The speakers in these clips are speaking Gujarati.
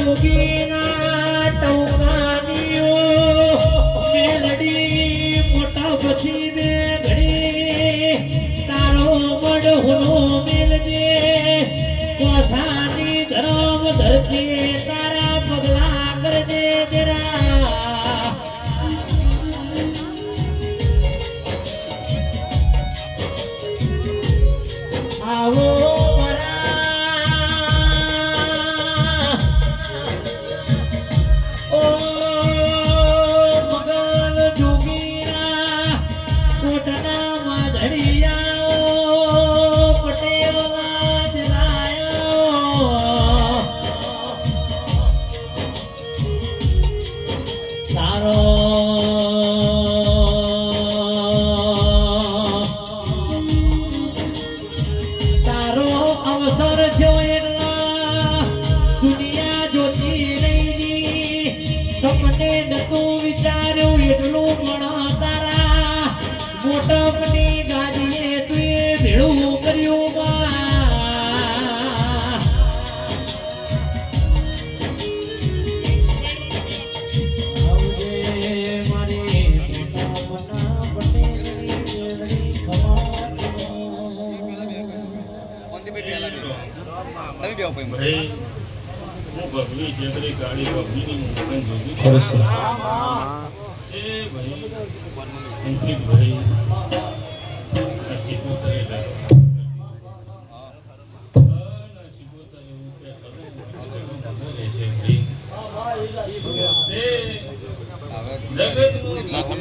જોગીના ટોકાનીઓ મેલડી મોટા પછી બે ઘડી તારો મડહુનો મેલજે કોસાની ધરમ ધરતી. કોટના માધડિયાઓ પટેલના જલાયો. તારો તારો અવસર થયો એટલા દુનિયા જોતી રહી સપને નતું વિચાર્યું, એટલું પણ તારા મોટપની ગાદીએ તુએ ભેળું કર્યું બા. આવજે મારી મોટા પટેલની ખબર કોનથી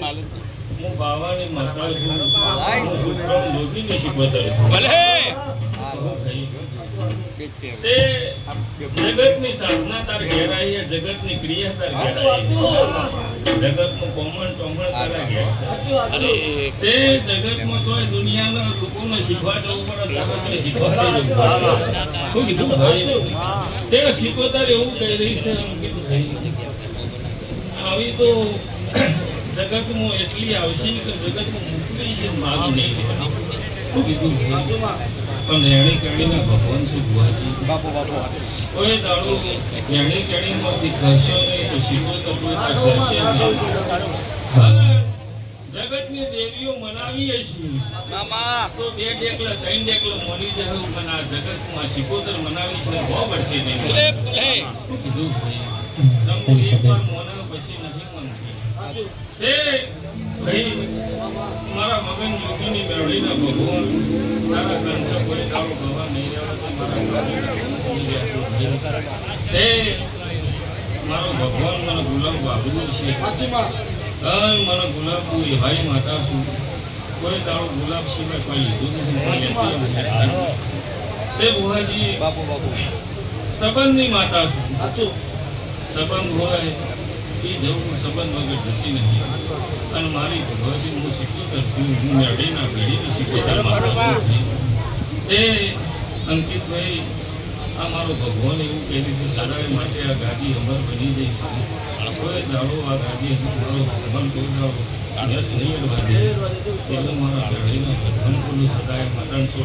માલુમ હું બાવાની માતા છું. હું સુખરામ જોગીની છું ભલે તે જગતની સાધના તાર ઘેરાઈ છે, જગતની ક્રિયા તાર ઘેરાઈ છે. જગતનું કોમળ ટોમળ તારા ઘેર તે જગતમાં તોય દુનિયાના લોકોને શીખવા જવું પડે જગતને શીખવાડી જવું શું કીધું? ભાઈ? તે શીખવતા એવું કહી રહી છે એમ કીધું. ભાઈ. આવી તો જગતમાં એટલી આવશે ને કે જગતમાં મૂકવી છે માગી નહીં. શું કીધું? ભાઈ? પણ રેણી કેણીના ભગવાન શું ભુવાજી? બાપુ બાપુ કોઈ દાડો જ્ઞાની જ્ઞાનીમાંથી ઘરશો નહીં તો કોઈ નહીં. જગતની દેવીઓ મનાવીએ છીએ. તો બે ડેકલા ત્રણ ડેકલા મળી જાય પણ આ જગતમાં શીખોતર મનાવી છે બહુ વર્ષે નહીં ભલે ભલે કીધું ભાઈ? તમે એકવાર મોના પછી નથી મનતી તે ભાઈ મારા મગન યોગીની મેળવીના ભગવાન. તારા કંઠ કોઈ દાડો ગવા નહીં રહેવા તો મારા મગનના ભગવાન નહીં રહેશે. તે મારો ભગવાન મને ગુલામ બાબુ છે. મને ગુલાબ એ હાઈ માતા છું કોઈ દાડો ગુલાબ સિવાય કોઈ લીધું નથી. કોઈ તે બુહાજી બાપુ બાપુ. સંબંધની માતા છું. સંબંધ હોય એ જવું સંબંધ વગર જતી નથી. અને મારી ભગવતી હું શીખોતર છું. હું મેળવીના પેઢીની શીખોતર માતા છું. અંકિતભાઈ, આ મારો ભગવાન એવું કહે છે સારા માટે આ ગાદી અમર બની જઈ છે. કોઈ દાડો આ ગાદી મારો ભગવાન કોઈ દાડો આદર્શ નહીં અડવા દે. એટલે મારા પેઢીના ભગવાન સદાય મરણ સો